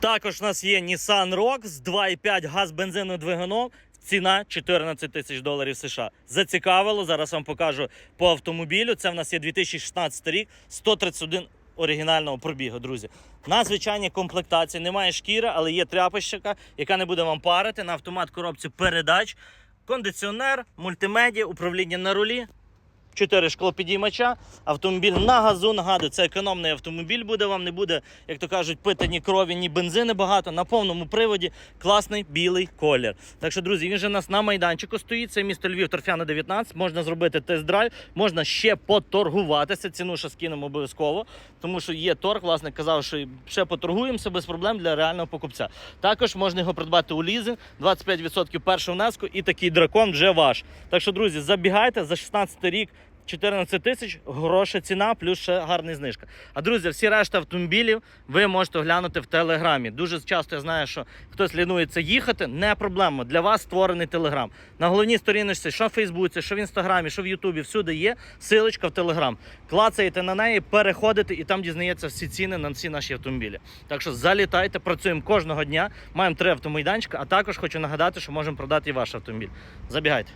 Також у нас є Nissan з 2,5 газ бензину двигуном. Ціна 14 тисяч доларів США. Зацікавило. Зараз вам покажу по автомобілю. Це в нас є 2016 рік, 131 оригінального пробігу, друзі. На звичайній комплектації немає шкіри, але є тряпищика, яка не буде вам парити. На автомат коробці передач, кондиціонер, мультимедіа, управління на рулі. Чотири шклопідіймача, автомобіль на газу. Нагадую, це економний автомобіль буде. Вам не буде, як то кажуть, пити ні крові, ні бензини багато. На повному приводі класний білий колір. Так що, друзі, він же у нас на майданчику стоїть. Це місто Львів, торфяна 19. Можна зробити тест-драйв, можна ще поторгуватися. Ціну ще скинемо обов'язково, тому що є торг. Власник казав, що ще поторгуємося без проблем для реального покупця. Також можна його придбати у лізинг, 25% першого внеску, і такий дракон вже ваш. Так що, друзі, забігайте за 16 рік. 14 тисяч гроша ціна, плюс ще гарна знижка. А друзі, всі решта автомобілів ви можете оглянути в телеграмі. Дуже часто я знаю, що хтось лінується їхати. Не проблема. Для вас створений телеграм. На головній сторіночці, що в Фейсбуці, що в інстаграмі, що в Ютубі, всюди є силочка в телеграм. Клацаєте на неї, переходите і там дізнається всі ціни на всі наші автомобілі. Так що залітайте, працюємо кожного дня. Маємо три автомайданчика, а також хочу нагадати, що можемо продати і ваш автомобіль. Забігайте.